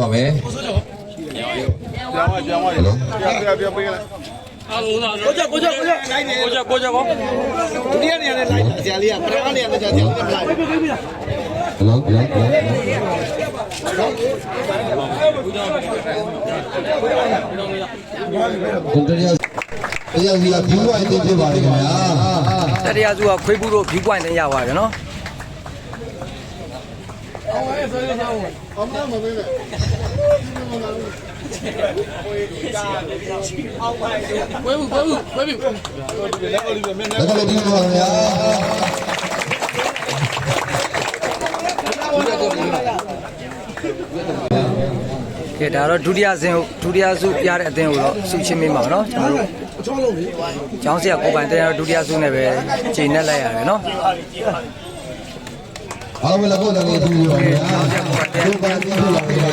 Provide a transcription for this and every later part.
ပါမယ်ပြောင်းသွားပြောင်းသွားပြောင်းပြောင်းပေးလိုက်ကိုကြကိုကြကိုကြကိုကြကိုကြကောဒုတိယနေရာနဲ့လိုက်ဆရာလေးကပထမနေရာနဲ့ဆရာလေးကလိုက်ဟယ်လိုဟယ်လိုဟယ်လိုတရားတရားကြီးကဘူးဝိုင်းတင်ပြပါလိမ့်ခင်ဗျာတတရားစုကခွေးဘူးတို့ view point တင်ရပါပြီနော် လက်ကလေးဒီပါဗျာကဲဒါတော့ဒုတိယဆင်းဒုတိယစုရတဲ့အသင်းကိုတော့စုချင်းမိမှာပါနော်ကျွန်တော်တို့ကျောင်းဆရာကိုပိုင်တင်ရတော့ဒုတိယစုနဲ့ပဲချိန်နဲ့လိုက်ရတယ်နော် အားမလည်းကိုယ်လည်းဒီပါဗျာဒီပါတင်ပြပါဗျာ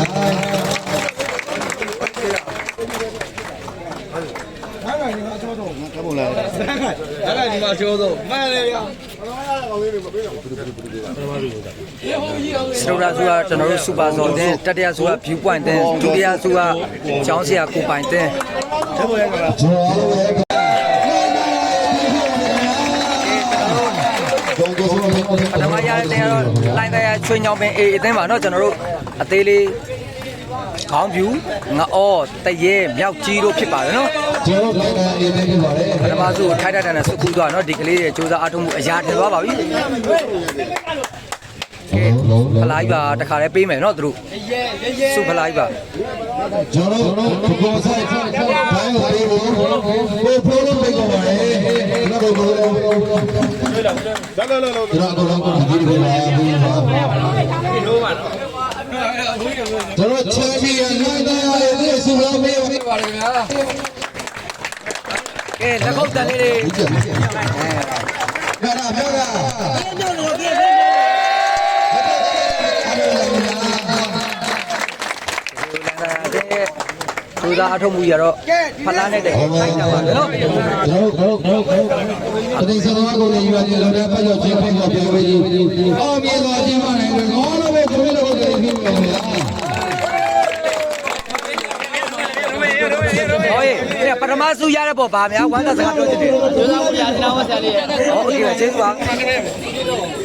အဲ့ဒါဒီမှာချိုးတော့မှန်တယ်ဗျာစရုပ်ရာစုကကျွန်တော်တို့စူပါဆော်တင်တတိယစုက view point တင်ဒုတိယစုကကျောင်းဆရာကိုပိုင်တင်ကျွန်တော်လည်းဘုံကို ချွေညောင်းပင်အေးအသင်းပါနော်ကျွန်တော်တို့အသေးလေးခေါင်းဖြူငအောတရဲမြောက်ကြီးတို့ဖြစ်ပါတယ်နော်ကျွန်တော်လည်းအေးနေပြပါလေပထမစုကိုထိုက်ထိုက်တန်တန်စုကူးသွားနော်ဒီကလေးရဲ့စူးစမ်းအားထုတ်မှုအရာထင်သွားပါပြီလုံးဖလုံးလိုက်ပါတခါလဲပေးမယ်နော်သူတို့စုဖလိုက်ပါကျွန်တော်တို့ကိုဆိုင်ဘိုင်းကိုပေးဖို့ဘိုးဖိုးလုံးပေးကြပါလေကျွန်တော်တို့လောလောလောလောကျွန်တော်တို့ကိုဒီလိုပါဘူးပါ ကျွန်တော်ချမ်းမြေနိုင်တဲ့ရဲ့စုလုံးပေးပါလေဗျာကဲလက်ခုပ်တန်လေးတွေဒီကျမြတ်တာမြတ်တာစူးစမ်းအားထုတ်မှုရတော့ဖလားနဲ့တဲ့ထိုက်တာပါနော်ကျွန်တော်တို့တို့တို့အတိတ်ဆုံးကိုလည်းယူရတယ်လို့လည်းပတ်ရချင်းပြန်ပြန်ပြောပြီးအော်မြေတော်ချင်းပါလေငေါလို့ပဲကျွန်တော်တို့ကိုပြီးပြီဗျာ ဟောရေအဲ့ပထမစုရတဲ့ပေါ်ဗာများဝမ်းသာစကားပြောချင်တယ်စူးစမ်းမှုရတဲ့ဝဆရာလေးဟောโอเคပါကျေးဇူးပါ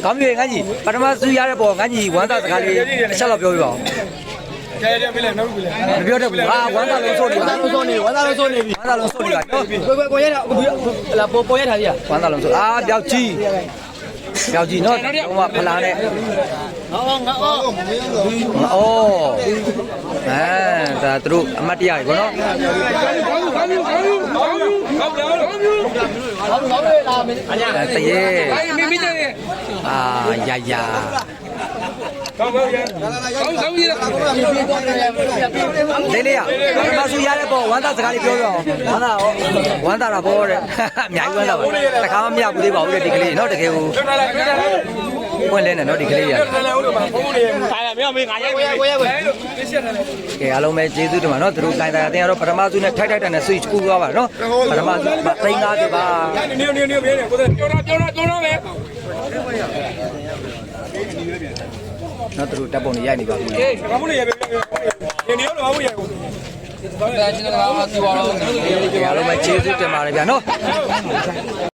ကောင်းပြီငါကြီးပထမစုရတဲ့ပေါ်ငါကြီးဝမ်းသာစကားလေးတစ်ချက်တော့ပြောပြပါဦး ကျဲကျဲပေးလိုက်နောက်ပေးလိုက် မပြောတတ်ဘူးဟာဝမ်းသာလုံးစိုးနေပါဝမ်းသာလုံးစိုးနေဝမ်းသာလုံးစိုးနေပြီဝမ်းသာလုံးစိုးနေပါနော် ကိုကိုကိုရတာလာပေါ်ပေါ်ရထားကြီးอ่ะ ဝမ်းသာလုံးစိုးအာပြောက်ကြီး ပြောက်ကြီးနော်ဟိုမှာဖလားနဲ့ငေါငေါငေါဩအဲဒါသူတို့အမတ်တရကြီးကောနော်ငေါငေါလာမင်းအဲတရေအာယာယာ လေးလေးရပထမစုရတဲ့ပေါ်ဝမ်းသာစကားလေးပြောပြအောင်ဝမ်းသာရောဝမ်းသာတာပေါ့တဲ့အများကြီးဝမ်းသာပါတခါမှမရဘူးသေးပါဘူးတဲ့ဒီကလေးနော်တကယ်ကိုပွင့်လဲနေနော်ဒီကလေးရဆိုင်လာမင်းမေးငါရိုက်ကိုရကိုရကိုကဲအားလုံးပဲကျေးဇူးတင်ပါနော်သူတို့ကိုင်တာအတင်းကတော့ပထမစုနဲ့ထိုက်ထိုက်တန်နဲ့ switch ကူသွားပါနော်ပထမစုသိန်းသားတွေပါနေနေနေနေကိုပြောတာပြောတာပြောတာပဲ နော်သူတို့တပ်ပုံတွေရိုက်နေပါပြီဘာမို့လဲရပဲနေနေရောဘာမို့ရကိုဒါချင်းတော့စီဝါတော့ကဲအားလုံးပဲကျေးဇူးတင်ပါတယ်ဗျာနော်